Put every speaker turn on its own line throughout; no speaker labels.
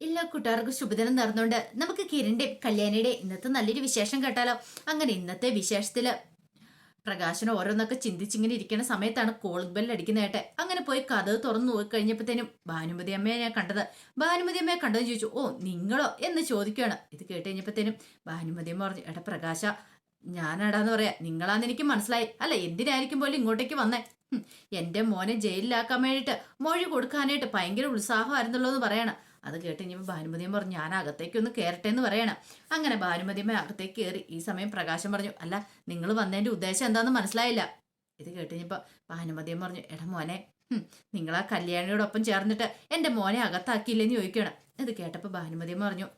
എല്ലാ കൂട്ടുകാർക്കും ശുഭദിനം നേർന്നുകൊണ്ട് നമുക്ക് കിരണിന്റെ കല്യാണിയുടെ ഇന്നത്തെ നല്ലൊരു വിശേഷം കേട്ടാലോ? അങ്ങനെ ഇന്നത്തെ വിശേഷത്തിൽ പ്രകാശനം ഓരോന്നൊക്കെ ചിന്തിച്ചിങ്ങനെ ഇരിക്കുന്ന സമയത്താണ് കോളിംഗ് ബെൽ ഏട്ടെ അങ്ങനെ പോയി കഥ തുറന്നു പോയി കഴിഞ്ഞപ്പോഴത്തേനും ഭാനുമതി അമ്മയെ ഞാൻ കണ്ടത്. ഭാനുമതി അമ്മയെ കണ്ടതെന്ന് ചോദിച്ചു ഓ നിങ്ങളോ? എന്ന് ചോദിക്കുകയാണ്. ഇത് കേട്ട് കഴിഞ്ഞപ്പോഴത്തേനും ഭാനുമതി അമ്മ പറഞ്ഞു എടാ പ്രകാശ ഞാനാടാന്ന് പറയാ നിങ്ങളാന്ന് എനിക്ക് മനസ്സിലായി. അല്ല എന്തിനായിരിക്കും പോലും ഇങ്ങോട്ടേക്ക് വന്നേ? എന്റെ മോനെ ജയിലിലാക്കാൻ വേണ്ടിയിട്ട് മൊഴി കൊടുക്കാനായിട്ട് ഭയങ്കര ഉത്സാഹമായിരുന്നല്ലോ എന്ന് പറയണം. അത് കേട്ട് കഴിഞ്ഞപ്പോൾ ഭാനുമതിയും പറഞ്ഞു ഞാൻ അകത്തേക്ക് ഒന്ന് കയറട്ടെ എന്ന് പറയണം. അങ്ങനെ ഭാനുമതിയമ്മ അകത്തേക്ക് കയറി ഈ സമയം പ്രകാശം പറഞ്ഞു അല്ല നിങ്ങൾ വന്നതിന്റെ ഉദ്ദേശം എന്താണെന്ന് മനസ്സിലായില്ല. ഇത് കേട്ട് കഴിഞ്ഞപ്പോൾ ഭാനുമതിയും പറഞ്ഞു എടാ മോനെ നിങ്ങൾ ആ കല്യാണിയോടൊപ്പം ചേർന്നിട്ട് എന്റെ മോനെ അകത്താക്കിയില്ലെന്ന് ചോദിക്കണം. ഇത് കേട്ടപ്പോൾ ഭാനുമതിയും പറഞ്ഞു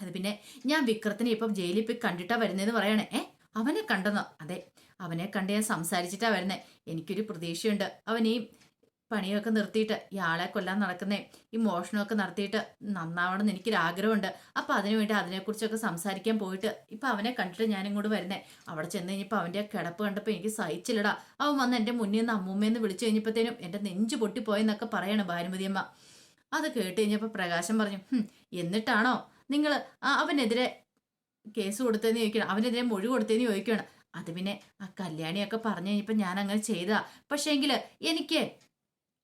അത് പിന്നെ ഞാൻ വിക്രത്തിനെ ഇപ്പം ജയിലിൽ പോയി കണ്ടിട്ടാ വരുന്നതെന്ന് പറയണേ. ഏ അവനെ കണ്ടെന്നോ? അതെ അവനെ കണ്ട് ഞാൻ സംസാരിച്ചിട്ടാ വരുന്നത് എനിക്കൊരു പ്രതീക്ഷയുണ്ട്. അവനെയും പണിയൊക്കെ നിർത്തിയിട്ട് ഇയാളെ കൊല്ലാൻ നടക്കുന്നേ. ഈ മോഷണമൊക്കെ നടത്തിയിട്ട് നന്നാവണം എന്ന് എനിക്കൊരു ആഗ്രഹമുണ്ട്. അപ്പൊ അതിനുവേണ്ടി അതിനെക്കുറിച്ചൊക്കെ സംസാരിക്കാൻ പോയിട്ട് ഇപ്പൊ അവനെ കണ്ടിട്ട് ഞാൻ ഇങ്ങോട്ട് വരുന്നേ. അവിടെ ചെന്ന് കഴിഞ്ഞപ്പോൾ അവന്റെ കിടപ്പ് കണ്ടപ്പോൾ എനിക്ക് സഹിച്ചില്ലടാ. അവൻ വന്ന് എന്റെ മുന്നിൽ നിന്ന് അമ്മൂമ്മയെന്ന് വിളിച്ചു കഴിഞ്ഞപ്പോഴത്തേനും എന്റെ നെഞ്ചു പൊട്ടിപ്പോയെന്നൊക്കെ പറയണം ഭാനുമതിയമ്മ. അത് കേട്ട് കഴിഞ്ഞപ്പോൾ പ്രകാശം പറഞ്ഞു എന്നിട്ടാണോ നിങ്ങൾ അവനെതിരെ കേസ് കൊടുത്തതെന്ന് ചോദിക്കണം? അവനെതിരെ മൊഴി കൊടുത്തതെന്ന് ചോദിക്കുകയാണ് അത് പിന്നെ ആ കല്യാണിയൊക്കെ പറഞ്ഞു കഴിഞ്ഞപ്പോൾ ഞാൻ അങ്ങനെ പക്ഷേ പക്ഷേങ്കിൽ എനിക്ക്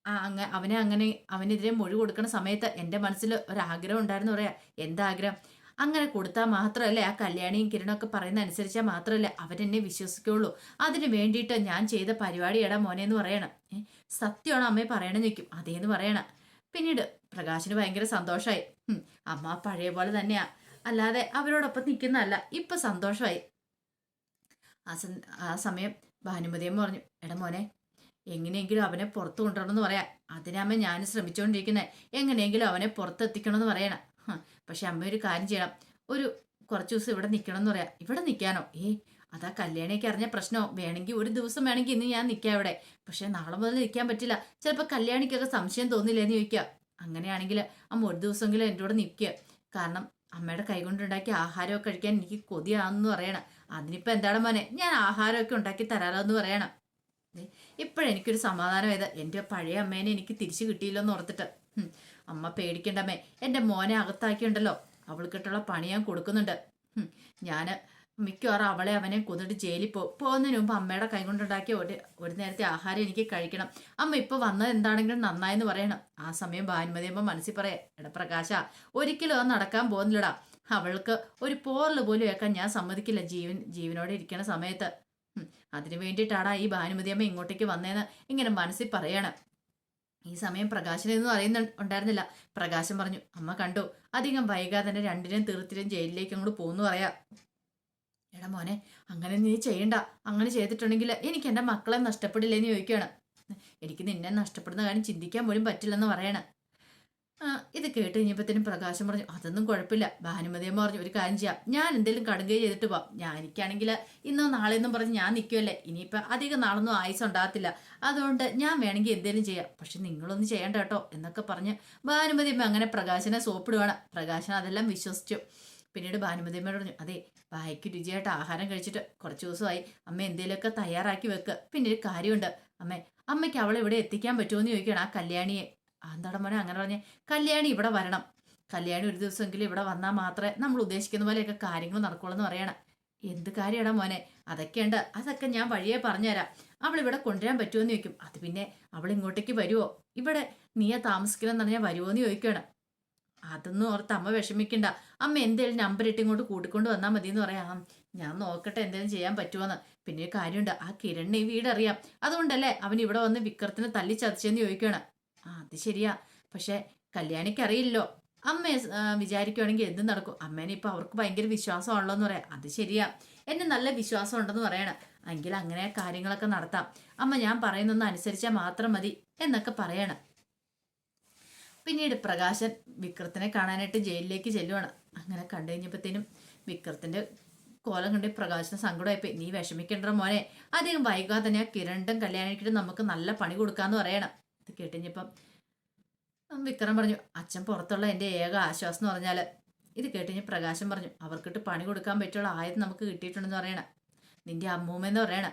അങ്ങ അവനെ അങ്ങനെ അവനെതിരെ മൊഴി കൊടുക്കുന്ന സമയത്ത് എന്റെ മനസ്സിൽ ഒരാഗ്രഹം ഉണ്ടായിരുന്നു പറയാ എന്താഗ്രഹം? അങ്ങനെ കൊടുത്താൽ മാത്രമല്ലേ ആ കല്യാണിയും കിരണൊക്കെ പറയുന്ന അനുസരിച്ചാൽ മാത്രമല്ലേ അവരെന്നെ വിശ്വസിക്കുള്ളൂ. അതിന് വേണ്ടിയിട്ട് ഞാൻ ചെയ്ത പരിപാടിയടാ മോനെ എന്ന് പറയണം. സത്യമാണോ അമ്മയെ പറയണം നിൽക്കും അതേന്ന് പറയണം. പിന്നീട് പ്രകാശിന് ഭയങ്കര സന്തോഷമായി അമ്മ പഴയ പോലെ തന്നെയാ. അല്ലാതെ അവരോടൊപ്പം നിൽക്കുന്നതല്ല ഇപ്പം സന്തോഷമായി ആ സമയം ഭാനുമതിയും പറഞ്ഞു എടാ മോനെ എങ്ങനെയെങ്കിലും അവനെ പുറത്തു കൊണ്ടുവരണമെന്ന് പറയാം. അതിനമ്മ ഞാൻ ശ്രമിച്ചുകൊണ്ടിരിക്കുന്നത് എങ്ങനെയെങ്കിലും അവനെ പുറത്തെത്തിക്കണമെന്ന് പറയണം. പക്ഷെ അമ്മ ഒരു കാര്യം ചെയ്യണം. ഒരു കുറച്ച് ദിവസം ഇവിടെ നിൽക്കണം എന്ന് പറയാം. ഇവിടെ നിൽക്കാനോ ഏ അതാ കല്യാണിയൊക്കെ അറിഞ്ഞ പ്രശ്നമോ വേണമെങ്കിൽ ഒരു ദിവസം വേണമെങ്കിൽ ഇന്ന് ഞാൻ നിൽക്കാം ഇവിടെ. പക്ഷെ നാളെ മുതൽ നിൽക്കാൻ പറ്റില്ല. ചിലപ്പോൾ കല്യാണിക്കൊക്കെ സംശയം തോന്നില്ലെന്ന് ചോദിക്കുക അങ്ങനെയാണെങ്കിൽ അമ്മ ഒരു ദിവസമെങ്കിലും എന്റെ കൂടെ നിൽക്കുക കാരണം അമ്മയുടെ കൈകൊണ്ടുണ്ടാക്കിയ ആഹാരമൊക്കെ കഴിക്കാൻ എനിക്ക് കൊതിയാണെന്ന് പറയണം. അതിനിപ്പോൾ എന്താണ് മോനെ? ഞാൻ ആഹാരമൊക്കെ ഉണ്ടാക്കി തരാലോ എന്ന് പറയണം. ഇപ്പോഴെനിക്കൊരു സമാധാനമായത് എന്റെ പഴയ അമ്മേനെ എനിക്ക് തിരിച്ചു കിട്ടിയില്ലെന്ന് ഓർത്തിട്ട്. അമ്മ പേടിക്കണ്ടമ്മേ. എന്റെ മോനെ അകത്താക്കിയുണ്ടല്ലോ. അവൾക്കിട്ടുള്ള പണി ഞാൻ കൊടുക്കുന്നുണ്ട്. ഞാൻ മിക്കവാറും അവളെ അവനെ കൊന്നിട്ട് ജയിലിൽ പോകും പോകുന്നതിന് മുമ്പ് അമ്മയുടെ കൈ കൊണ്ടുണ്ടാക്കിയ ഒരു ഒരു നേരത്തെ ആഹാരം എനിക്ക് കഴിക്കണം. അമ്മ ഇപ്പോൾ വന്നത് എന്താണെങ്കിലും നന്നായെന്ന് പറയണം. ആ സമയം ഭാനുമതി അമ്മ മനസ്സിൽ പറയാം എടപ്രകാശ ഒരിക്കലും അത് നടക്കാൻ പോകുന്നില്ലടാ. അവൾക്ക് ഒരു പോറൽ പോലും വെക്കാൻ ഞാൻ സമ്മതിക്കില്ല ജീവൻ ജീവനോടെ ഇരിക്കുന്ന സമയത്ത്. അതിനു വേണ്ടിയിട്ടാണ് ഈ ഭാനുമതി അമ്മ ഇങ്ങോട്ടേക്ക് വന്നതെന്ന് ഇങ്ങനെ മനസ്സിൽ പറയണം. ഈ സമയം പ്രകാശനൊന്നും അറിയുന്ന ഉണ്ടായിരുന്നില്ല. പ്രകാശം പറഞ്ഞു അമ്മ കണ്ടു. അധികം വൈകാതെ തന്നെ രണ്ടിനെയും തീർത്തിലും ജയിലിലേക്ക് അങ്ങോട്ട് പോകുന്നു പറയാ. എടാ മോനെ അങ്ങനെ നീ ചെയ്യണ്ട. അങ്ങനെ ചെയ്തിട്ടുണ്ടെങ്കിൽ എനിക്ക് എന്റെ മക്കളെ നഷ്ടപ്പെടില്ലെന്ന് ചോദിക്കുകയാണ്. എനിക്ക് നിന്നെ നഷ്ടപ്പെടുന്ന കാര്യം ചിന്തിക്കാൻ പോലും പറ്റില്ലെന്ന് പറയണം. ഇത് കേട്ട് കഴിഞ്ഞപ്പോഴത്തേനും പ്രകാശം പറഞ്ഞു അതൊന്നും കുഴപ്പമില്ല. ഭാനുമതിയമ്മ പറഞ്ഞു ഒരു കാര്യം ചെയ്യാം. ഞാൻ എന്തെങ്കിലും കടുകൈ ചെയ്തിട്ട് പോവാം. ഞാൻ എനിക്കാണെങ്കിൽ ഇന്നോ നാളെ എന്നും പറഞ്ഞ് ഞാൻ നിൽക്കുമല്ലേ ഇനിയിപ്പോൾ അധികം നാളൊന്നും ആയുസ് ഉണ്ടാകത്തില്ല. അതുകൊണ്ട് ഞാൻ വേണമെങ്കിൽ എന്തെങ്കിലും ചെയ്യാം. പക്ഷെ നിങ്ങളൊന്നും ചെയ്യണ്ട കേട്ടോ എന്നൊക്കെ പറഞ്ഞ് ഭാനുമതിയമ്മ അങ്ങനെ പ്രകാശനെ സോപ്പിടുവാണ്. പ്രകാശൻ അതെല്ലാം വിശ്വസിച്ചു. പിന്നീട് ഭാനുമതിയമ്മയോട് പറഞ്ഞു അതെ വായിക്ക് രുചിയായിട്ട് ആഹാരം കഴിച്ചിട്ട് കുറച്ച് ദിവസമായി. അമ്മ എന്തെങ്കിലുമൊക്കെ തയ്യാറാക്കി വെക്കുക പിന്നെ ഒരു കാര്യമുണ്ട്. അമ്മേ അമ്മയ്ക്ക് അവളെ ഇവിടെ എത്തിക്കാൻ പറ്റുമോ എന്ന് ചോദിക്കണം ആ കല്യാണിയെ. എന്താടാ മോനെ? അങ്ങനെ പറഞ്ഞ കല്യാണി ഇവിടെ വരണം. കല്യാണി ഒരു ദിവസമെങ്കിലും ഇവിടെ വന്നാൽ മാത്രമേ നമ്മൾ ഉദ്ദേശിക്കുന്ന പോലെയൊക്കെ കാര്യങ്ങൾ നടക്കുള്ളൂ എന്ന് പറയണം. എന്ത് കാര്യമാടാ മോനെ? അതൊക്കെയുണ്ട് അതൊക്കെ ഞാൻ വഴിയെ പറഞ്ഞുതരാം. അവൾ ഇവിടെ കൊണ്ടുവരാൻ പറ്റുമോ എന്ന് ചോദിക്കും. അത് പിന്നെ അവൾ ഇങ്ങോട്ടേക്ക് വരുമോ ഇവിടെ നീയാ താമസിക്കണമെന്ന് പറഞ്ഞാൽ വരുമോ എന്ന് ചോദിക്കുകയാണ്. അതൊന്നും ഓർത്ത് അമ്മ വിഷമിക്കണ്ട. അമ്മ എന്തേലും നമ്പർ ഇട്ട് ഇങ്ങോട്ട് കൂട്ടിക്കൊണ്ട് വന്നാൽ മതി എന്ന് പറയാം ഞാൻ നോക്കട്ടെ എന്തേലും ചെയ്യാൻ പറ്റുമോന്ന് പിന്നെ ഒരു കാര്യമുണ്ട്. ആ കിരണിന് ഈ വീടറിയാം. അതുകൊണ്ടല്ലേ അവൻ ഇവിടെ വന്ന് വിക്രത്തിനെ തല്ലി ചതച്ചെന്ന് ചോദിക്കുകയാണ്. ആ അത് ശരിയാ. പക്ഷെ കല്യാണിക്ക് അറിയില്ലോ അമ്മ വിചാരിക്കുവാണെങ്കിൽ എന്ത് നടക്കും? അമ്മേനെ ഇപ്പൊ അവർക്ക് ഭയങ്കര വിശ്വാസമാണല്ലോ എന്ന് പറയാം. അത് ശരിയാ. എന്നെ നല്ല വിശ്വാസം ഉണ്ടെന്ന് പറയണം. എങ്കിൽ അങ്ങനെ കാര്യങ്ങളൊക്കെ നടത്താം. അമ്മ ഞാൻ പറയുന്നൊന്ന് അനുസരിച്ചാൽ മാത്രം മതി എന്നൊക്കെ പറയണം. പിന്നീട് പ്രകാശൻ വിക്രത്തിനെ കാണാനായിട്ട് ജയിലിലേക്ക് ചെല്ലുവാണ്. അങ്ങനെ കണ്ടു കഴിഞ്ഞപ്പോഴത്തേനും വിക്രത്തിന്റെ കോലം കണ്ടി പ്രകാശിന് സങ്കടമായിപ്പോയി. നീ വിഷമിക്കേണ്ട മോനെ. അധികം വൈകാതെ തന്നെ ആ കിരണ്ടും കല്യാണിക്കിട്ടും നമുക്ക് നല്ല പണി കൊടുക്കാന്ന് പറയണം. ഇത് കേട്ടുകഴിഞ്ഞപ്പം വിക്രം പറഞ്ഞു അച്ഛൻ പുറത്തുള്ള എന്റെ ഏക ആശ്വാസം എന്ന് പറഞ്ഞാൽ ഇത് കേട്ടിഞ്ഞ് പ്രകാശം പറഞ്ഞു അവർക്കിട്ട് പണി കൊടുക്കാൻ പറ്റുള്ള ആയത് നമുക്ക് കിട്ടിയിട്ടുണ്ടെന്ന് പറയണം. നിന്റെ അമ്മൂമ്മ എന്ന് പറയണ.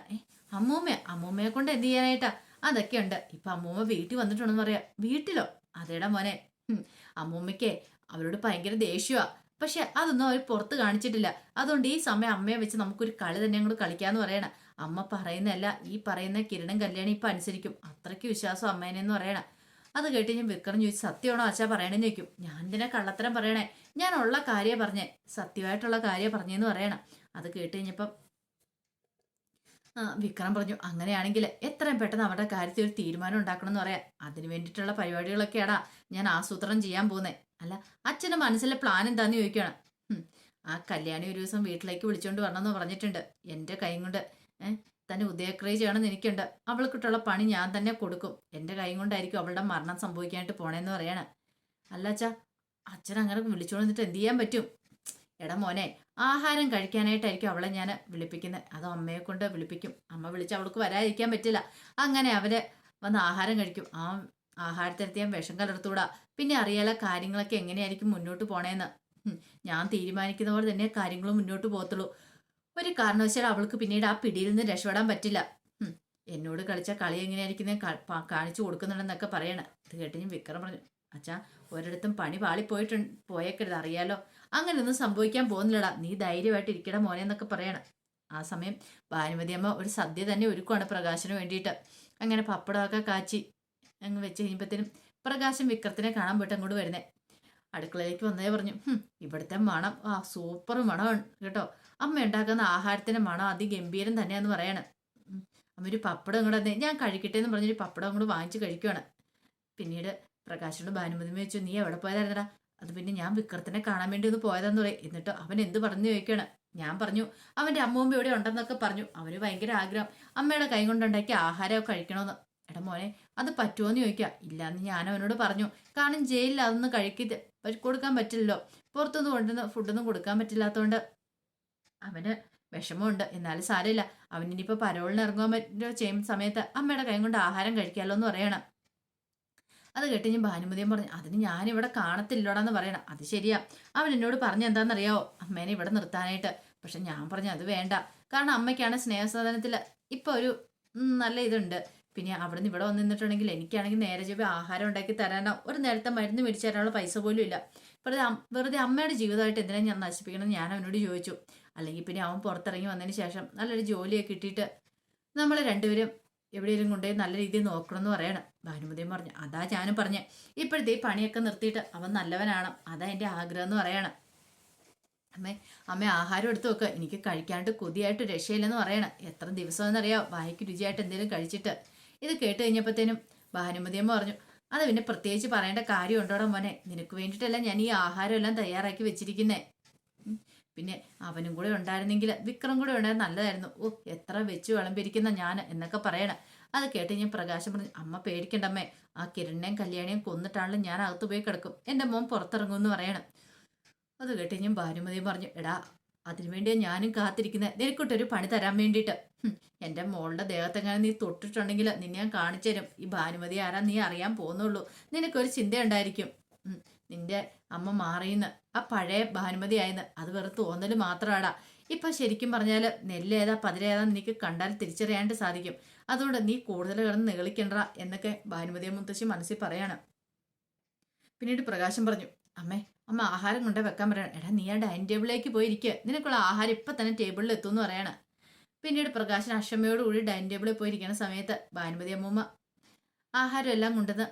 അമ്മൂമ്മ? അമ്മൂമ്മയെ കൊണ്ട് എന്ത് ചെയ്യാനായിട്ടാ? അതൊക്കെയുണ്ട്. ഇപ്പൊ അമ്മൂമ്മ വീട്ടിൽ വന്നിട്ടുണ്ടെന്ന് പറയാ. വീട്ടിലോ? അതേടാ മോനെ. അമ്മൂമ്മയ്ക്ക് അവരോട് ഭയങ്കര ദേഷ്യമാ പക്ഷെ അതൊന്നും അവർ പുറത്ത് കാണിച്ചിട്ടില്ല. അതുകൊണ്ട് ഈ സമയം അമ്മയെ വെച്ച് നമുക്കൊരു കളി തന്നെ അങ്ങോട്ട് കളിക്കാന്ന് പറയണ. അമ്മ പറയുന്നതല്ല ഈ പറയുന്ന കിരണം കല്യാണി ഇപ്പൊ അനുസരിക്കും. അത്രയ്ക്ക് വിശ്വാസം അമ്മേനെന്ന് പറയണ. അത് കേട്ട് ഞാൻ വിക്രം ചോദിച്ചു സത്യമാണോ അച്ഛാ പറയണെന്ന് ചോദിക്കും. ഞാൻ എന്തിനാ കള്ളത്തരം പറയണേ? ഞാൻ ഉള്ള കാര്യം പറഞ്ഞേ. സത്യമായിട്ടുള്ള കാര്യം പറഞ്ഞെന്ന് പറയണം. അത് കേട്ട് കഴിഞ്ഞപ്പം വിക്രം പറഞ്ഞു അങ്ങനെയാണെങ്കിൽ എത്രയും പെട്ടെന്ന് അവരുടെ കാര്യത്തിൽ ഒരു തീരുമാനം ഉണ്ടാക്കണം എന്ന് പറയാം. അതിന് വേണ്ടിയിട്ടുള്ള പരിപാടികളൊക്കെയാടാ ഞാൻ ആസൂത്രണം ചെയ്യാൻ പോകുന്നത് അല്ല അച്ഛന്റെ മനസ്സിലെ പ്ലാൻ എന്താന്ന് ചോദിക്കുകയാണ് ആ കല്യാണി ഒരു ദിവസം വീട്ടിലേക്ക് വിളിച്ചോണ്ട് വരണമെന്ന് പറഞ്ഞിട്ടുണ്ട്. എന്റെ കൈ കൊണ്ട് തന്നെ ഉദയക്രയ ചെയ്യണമെന്ന് എനിക്കുണ്ട്. അവൾക്കിട്ടുള്ള പണി ഞാൻ തന്നെ കൊടുക്കും. എന്റെ കൈ കൊണ്ടായിരിക്കും അവളുടെ മരണം സംഭവിക്കാനായിട്ട് പോണേന്ന് പറയാണ്. അല്ല അച്ഛാ അച്ഛൻ അങ്ങനെ വിളിച്ചോണ്ട് വന്നിട്ട് എന്ത് ചെയ്യാൻ പറ്റും? എടാ മോനെ ആഹാരം കഴിക്കാനായിട്ടായിരിക്കും അവളെ ഞാൻ വിളിപ്പിക്കുന്നത്. അത് അമ്മയെ കൊണ്ട് വിളിപ്പിക്കും. അമ്മ വിളിച്ച് അവൾക്ക് വരാതിരിക്കാൻ പറ്റില്ല. അങ്ങനെ അവരെ വന്ന് ആഹാരം കഴിക്കും. ആ ആഹാരത്തിനകത്ത് ഞാൻ വിഷം കലർത്തൂടാ പിന്നെ അറിയാലോ കാര്യങ്ങളൊക്കെ എങ്ങനെയായിരിക്കും മുന്നോട്ട് പോണേന്ന്. ഞാൻ തീരുമാനിക്കുന്ന പോലെ തന്നെ കാര്യങ്ങൾ മുന്നോട്ട് പോകത്തുള്ളൂ. ഒരു കാരണവശാൽ അവൾക്ക് പിന്നീട് ആ പിടിയിൽ നിന്ന് രക്ഷപ്പെടാൻ പറ്റില്ല. എന്നോട് കളിച്ച കളി എങ്ങനെയായിരിക്കും ഞാൻ കാണിച്ചു കൊടുക്കുന്നുണ്ടെന്നൊക്കെ പറയണേ. ഇത് കേട്ട് ഞാൻ വിക്രം പറഞ്ഞു അച്ഛാ ഒരിടത്തും പണി പാളിപ്പോയിട്ടുണ്ട് പോയേക്കരുത് അറിയാലോ. അങ്ങനെയൊന്നും സംഭവിക്കാൻ പോകുന്നില്ലടാ. നീ ധൈര്യമായിട്ട് ഇരിക്കണം മോനെ എന്നൊക്കെ പറയണം. ആ സമയം ഭാനുമതി അമ്മ ഒരു സദ്യ തന്നെ ഒരുക്കുവാണ് പ്രകാശന് വേണ്ടിയിട്ട്. അങ്ങനെ പപ്പടമൊക്കെ കാച്ചി അങ്ങ് വെച്ച് കഴിഞ്ഞപ്പോഴത്തേനും പ്രകാശം വിക്രത്തിനെ കാണാൻ പോയിട്ട് അങ്ങോട്ട് വരുന്നേ. അടുക്കളയിലേക്ക് വന്നേ പറഞ്ഞു "ഹും, ഇവിടുത്തെ മണം ആ സൂപ്പർ മണം കേട്ടോ. അമ്മ ഉണ്ടാക്കുന്ന ആഹാരത്തിന്റെ മണം അതിഗംഭീരം തന്നെയാന്ന് പറയണം. അമ്മ ഒരു പപ്പടം ഇങ്ങോട്ട് തന്നെ ഞാൻ കഴിക്കട്ടെ എന്ന് പറഞ്ഞൊരു പപ്പടം അങ്ങോട്ട് വാങ്ങിച്ച് കഴിക്കുവാണ്. പിന്നീട് പ്രകാശനോട് ഭാനുമതി വെച്ചു നീ എവിടെ പോയതായിരുന്നടാ? അത് പിന്നെ ഞാൻ വിക്രത്തിനെ കാണാൻ വേണ്ടി ഒന്ന് പോയതെന്ന് പറയും. എന്നിട്ട് അവൻ എന്ത് പറഞ്ഞു ചോദിക്കുകയാണ്. ഞാൻ പറഞ്ഞു അവന്റെ അമ്മൂമ്മ ഇവിടെ ഉണ്ടെന്നൊക്കെ പറഞ്ഞു. അവന് ഭയങ്കര ആഗ്രഹം. അമ്മയുടെ കൈ കൊണ്ടുണ്ടാക്കിയ ആഹാരമൊക്കെ കഴിക്കണമെന്ന്. എടാ മോനെ അത് പറ്റുമോന്ന് ചോദിക്കുക ഇല്ലാന്ന് ഞാൻ അവനോട് പറഞ്ഞു. കാരണം ജയിലിൽ അതൊന്നും കഴിക്കില്ല കൊടുക്കാൻ പറ്റില്ലല്ലോ. പുറത്തുനിന്ന് കൊണ്ടുവന്ന് ഫുഡൊന്നും കൊടുക്കാൻ പറ്റില്ലാത്തതുകൊണ്ട് അവന് വിഷമമുണ്ട്. എന്നാലും സാരമില്ല. അവൻ ഇനിയിപ്പോൾ പരോളിന് ഇറങ്ങാൻ പറ്റുന്ന ചെയ്യുന്ന സമയത്ത് അമ്മയുടെ കൈ കൊണ്ട് ആഹാരം കഴിക്കാമല്ലോ എന്ന് പറയണം. അത് കേട്ട് ഞാൻ ഭാനുമതിയും പറഞ്ഞു അതിന് ഞാനിവിടെ കാണത്തില്ലോടാന്ന് പറയണം. അത് ശരിയാ. അവൻ എന്നോട് പറഞ്ഞ എന്താണെന്നറിയാവോ അമ്മേനെ ഇവിടെ നിർത്താനായിട്ട്. പക്ഷെ ഞാൻ പറഞ്ഞു അത് വേണ്ട. കാരണം അമ്മയ്ക്കാണ് സ്നേഹസാധനത്തിൽ ഇപ്പോൾ ഒരു നല്ല ഇതുണ്ട്. പിന്നെ അവിടെ നിന്ന് ഇവിടെ വന്ന് നിന്നിട്ടുണ്ടെങ്കിൽ എനിക്കാണെങ്കിൽ നേരെ ചെവി ആഹാരം ഉണ്ടാക്കി തരാനോ. ഒരു നേരത്തെ മരുന്ന് മേടിച്ചു തരാനുള്ള പൈസ പോലും ഇല്ല. വെറുതെ വെറുതെ അമ്മയുടെ ജീവിതമായിട്ട് എന്തിനാ ഞാൻ നശിപ്പിക്കണം ഞാൻ അവനോട് ചോദിച്ചു. അല്ലെങ്കിൽ പിന്നെ അവൻ പുറത്തിറങ്ങി വന്നതിന് ശേഷം നല്ലൊരു ജോലിയൊക്കെ കിട്ടിയിട്ട് നമ്മൾ രണ്ടുപേരും എവിടെയെങ്കിലും കൊണ്ടുപോയി നല്ല രീതിയിൽ നോക്കണം എന്ന് പറയണം. ഭാനുമതിയും പറഞ്ഞു അതാ ഞാനും പറഞ്ഞേ. ഇപ്പോഴത്തെ ഈ പണിയൊക്കെ നിർത്തിയിട്ട് അവൻ നല്ലവനാണ്. അതാ എന്റെ ആഗ്രഹം എന്ന് പറയണം. അമ്മേ അമ്മ ആഹാരം എടുത്തു വെക്കുക എനിക്ക് കഴിക്കാണ്ട് കൊതിയായിട്ട് രക്ഷയില്ലെന്ന് പറയണം. എത്ര ദിവസമെന്നറിയാം വായിക്ക് രുചിയായിട്ട് എന്തെങ്കിലും കഴിച്ചിട്ട്. ഇത് കേട്ട് കഴിഞ്ഞപ്പോഴത്തേനും ഭാനുമതിയമ്മ പറഞ്ഞു അത് പിന്നെ പ്രത്യേകിച്ച് പറയേണ്ട കാര്യം ഉണ്ടോടെ മോനെ? നിനക്ക് വേണ്ടിയിട്ടല്ല ഞാൻ ഈ ആഹാരം എല്ലാം തയ്യാറാക്കി വെച്ചിരിക്കുന്നേ. പിന്നെ അവനും കൂടെ ഉണ്ടായിരുന്നെങ്കിൽ വിക്രം കൂടെ ഉണ്ടായിരുന്ന നല്ലതായിരുന്നു. ഓ എത്ര വെച്ച് വിളമ്പിരിക്കുന്ന ഞാൻ എന്നൊക്കെ പറയണം. അത് കേട്ട് ഞാൻ പ്രകാശം പറഞ്ഞു അമ്മ പേടിക്കണ്ടമ്മേ ആ കിരണിനെയും കല്യാണിയും കൊന്നിട്ടാണല്ലോ ഞാൻ അകത്ത് പോയി കിടക്കും. എന്റെ മോൻ പുറത്തിറങ്ങും എന്ന് പറയണം. അത് കേട്ട് ഞാൻ ഭാനുമതിയും പറഞ്ഞു എടാ അതിനുവേണ്ടിയാ ഞാനും കാത്തിരിക്കുന്നത് നിനക്കൊട്ടൊരു പണി തരാൻ വേണ്ടിയിട്ട്. എന്റെ മോളുടെ ദേഹത്തെങ്ങനെ നീ തൊട്ടിട്ടുണ്ടെങ്കിൽ നിന്നെ ഞാൻ കാണിച്ചു തരും. ഈ ഭാനുമതി ആരാ നീ അറിയാൻ പോകുന്നുള്ളൂ. നിനക്കൊരു ചിന്തയുണ്ടായിരിക്കും നിന്റെ അമ്മ മാറിയെന്ന്. ആ പഴയ ഭാനുമതി ആയെന്ന്. അത് വെറും തോന്നൽ മാത്രമാടാ ഇപ്പൊ ശരിക്കും പറഞ്ഞാൽ നെല്ലേതാ പതിരേതാ നിനക്ക് കണ്ടാൽ തിരിച്ചറിയാണ്ട് സാധിക്കും. അതുകൊണ്ട് നീ കൂടുതൽ കിടന്ന് നികളിക്കണ്ട എന്നൊക്കെ ഭാനുമതി മുത്തശ്ശി മനസ്സിൽ പറയാണ്. പിന്നീട് പ്രകാശം പറഞ്ഞു അമ്മേ അമ്മ ആഹാരം കൊണ്ടേ വെക്കാൻ പറയണം. എടാ നീ ആ ഡൈനിങ് ടേബിളിലേക്ക് പോയിരിക്കുക നിനക്കുള്ള ആഹാരം ഇപ്പം തന്നെ ടേബിളിൽ എത്തുമെന്ന് പറയണം. പിന്നീട് പ്രകാശൻ അക്ഷമയോടുകൂടി ഡൈനിങ് ടേബിളിൽ പോയിരിക്കുന്ന സമയത്ത് ഭാനുമതി അമ്മൂമ്മ ആഹാരം എല്ലാം കൊണ്ടുവന്ന്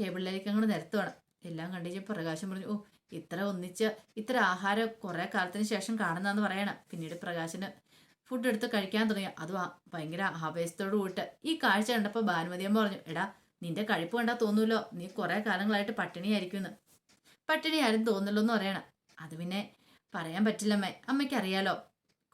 ടേബിളിലേക്ക് അങ്ങോട്ട് നിരത്തുവാണ്. എല്ലാം കണ്ടിച്ച് പ്രകാശം പറഞ്ഞു ഓ ഇത്ര ഒന്നിച്ച് ഇത്ര ആഹാരം കുറെ കാലത്തിന് ശേഷം കാണുന്നതെന്ന് പറയണം. പിന്നീട് പ്രകാശന് ഫുഡ് എടുത്ത് കഴിക്കാൻ തുടങ്ങി. അത് ഭയങ്കര ആവേശത്തോട് കൂട്ട്. ഈ കാഴ്ച കണ്ടപ്പോൾ ഭാനുമതിയമ്മ പറഞ്ഞു എടാ നിന്റെ കഴിപ്പ് കണ്ടാ തോന്നൂല്ലോ നീ കുറെ കാലങ്ങളായിട്ട് പട്ടിണിയായിരിക്കുമെന്ന്. പട്ടിണി ആരും തോന്നില്ലോ എന്ന് പറയണം. അത് പിന്നെ പറയാൻ പറ്റില്ലമ്മേ അമ്മയ്ക്ക് അറിയാലോ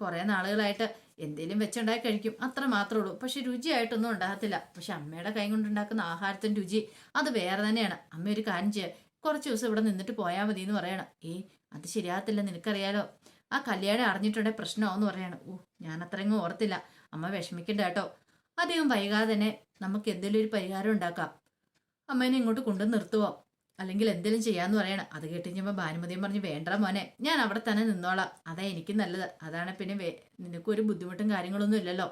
കുറെ നാളുകളായിട്ട് എന്തേലും വെച്ചുണ്ടാക്കി കഴിക്കും. അത്ര മാത്രമേ ഉള്ളൂ. പക്ഷെ രുചിയായിട്ടൊന്നും ഉണ്ടാകത്തില്ല. പക്ഷെ അമ്മയുടെ കൈ കൊണ്ടുണ്ടാക്കുന്ന ആഹാരത്തിന്റെ രുചി അത് വേറെ തന്നെയാണ്. അമ്മ ഒരു കാര്യം ചെയ്യുക കുറച്ച് ദിവസം ഇവിടെ നിന്നിട്ട് പോയാൽ മതി എന്ന് പറയണം. ഏ അത് ശരിയാകത്തില്ല. നിനക്കറിയാലോ. ആ കല്യാണം അറിഞ്ഞിട്ടുണ്ടെങ്കിൽ പ്രശ്നമാവെന്ന് പറയണം. ഓ ഞാൻ അത്രയും ഓർത്തില്ല. അമ്മ വിഷമിക്കണ്ട കേട്ടോ. അധികം വൈകാതെ തന്നെ നമുക്ക് എന്തെങ്കിലും ഒരു പരിഹാരം ഉണ്ടാക്കാം. അമ്മേനെ ഇങ്ങോട്ട് കൊണ്ടു നിർത്തുവോ? അല്ലെങ്കിൽ എന്തെങ്കിലും ചെയ്യാന്ന് പറയണം. അത് കേട്ട് കഴിഞ്ഞപ്പോൾ ഭാനുമതിയും പറഞ്ഞ് വേണ്ട മോനെ ഞാൻ അവിടെ തന്നെ നിന്നോളാം. അതാ എനിക്ക് നല്ലത്. അതാണ് പിന്നെ നിനക്കൊരു ബുദ്ധിമുട്ടും കാര്യങ്ങളൊന്നും ഇല്ലല്ലോ.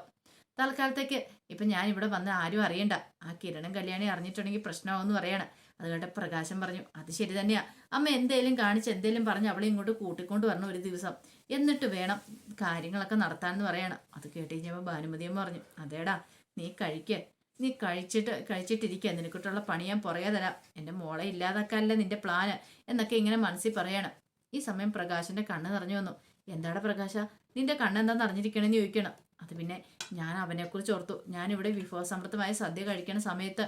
തൽക്കാലത്തേക്ക് ഇപ്പം ഞാൻ ഇവിടെ വന്ന് ആരും അറിയണ്ട. ആ കിരണം കല്യാണി അറിഞ്ഞിട്ടുണ്ടെങ്കിൽ പ്രശ്നമാവെന്ന് പറയണം. അത് കേട്ട പ്രകാശം പറഞ്ഞു അത് ശരി തന്നെയാ. അമ്മ എന്തേലും കാണിച്ച് എന്തേലും പറഞ്ഞ് അവളെ ഇങ്ങോട്ട് കൂട്ടിക്കൊണ്ട് വരണം ഒരു ദിവസം. എന്നിട്ട് വേണം കാര്യങ്ങളൊക്കെ നടത്താമെന്ന് പറയണം. അത് കേട്ട് കഴിഞ്ഞപ്പോൾ ഭാനുമതിയമ്മ പറഞ്ഞു അതേടാ നീ കഴിക്ക്. നീ കഴിച്ചിട്ട് കഴിച്ചിട്ടിരിക്കുക നിനക്കിട്ടുള്ള പണി ഞാൻ പുറകെ തരാം. എന്റെ മോളെ ഇല്ലാതാക്കാനല്ലേ നിന്റെ പ്ലാന് എന്നൊക്കെ ഇങ്ങനെ മനസ്സിൽ പറയണം. ഈ സമയം പ്രകാശന്റെ കണ്ണ് നിറഞ്ഞു വന്നു. എന്താടാ പ്രകാശ? നിന്റെ കണ്ണ് എന്താന്ന് അറിഞ്ഞിരിക്കണമെന്ന് ചോദിക്കണം. അത് പിന്നെ ഞാൻ അവനെക്കുറിച്ച് ഓർത്തു. ഞാനിവിടെ വിഭവസമൃദ്ധമായ സദ്യ കഴിക്കണ സമയത്ത്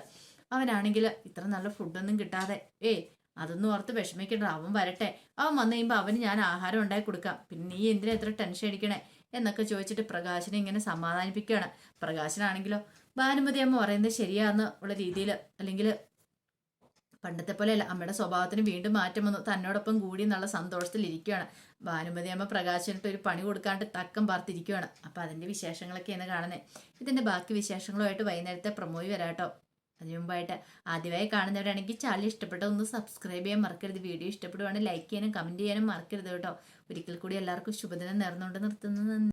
അവനാണെങ്കിൽ ഇത്ര നല്ല ഫുഡൊന്നും കിട്ടാതെ ഏയ് അതൊന്നും ഓർത്ത് വിഷമിക്കണ്ട അവൻ വരട്ടെ. അവൻ വന്നു കഴിയുമ്പോൾ അവന് ഞാൻ ആഹാരം ഉണ്ടാക്കി കൊടുക്കാം. പിന്നെ നീ എന്തിനാ ഇത്ര ടെൻഷൻ അടിക്കണേ? എന്നൊക്കെ ചോദിച്ചിട്ട് പ്രകാശനെ ഇങ്ങനെ സമാധാനിപ്പിക്കുകയാണ്. പ്രകാശനാണെങ്കിലോ ഭാനുമതി അമ്മ പറയുന്നത് ശരിയാന്ന് ഉള്ള രീതിയിൽ അല്ലെങ്കിൽ പണ്ടത്തെ പോലെ അല്ല. അമ്മയുടെ സ്വഭാവത്തിന് വീണ്ടും മാറ്റം വന്നു. തന്നോടൊപ്പം കൂടി എന്നുള്ള സന്തോഷത്തിൽ ഇരിക്കുകയാണ്. ഭാനുമതി അമ്മ പ്രകാശനിട്ട് ഒരു പണി കൊടുക്കാണ്ട് തക്കം പാർത്തിരിക്കുകയാണ്. അപ്പം അതിന്റെ വിശേഷങ്ങളൊക്കെയാണ് കാണുന്നത് ഇതിന്റെ ബാക്കി വിശേഷങ്ങളുമായിട്ട് വൈകുന്നേരത്തെ പ്രമോയി വരാട്ടോ അതിനു മുമ്പായിട്ട് ആദ്യമായി കാണുന്നവരാണെങ്കിൽ ചാനൽ ഇഷ്ടപ്പെട്ട ഒന്ന് സബ്സ്ക്രൈബ് ചെയ്യാൻ മറക്കരുത്. വീഡിയോ ഇഷ്ടപ്പെടുവാണെങ്കിൽ ലൈക്ക് ചെയ്യാനും കമന്റ് ചെയ്യാനും മറക്കരുത് കേട്ടോ. ഒരിക്കൽ കൂടി എല്ലാവർക്കും ശുഭദിനം നേർന്നുകൊണ്ട് നിർത്തുന്നത്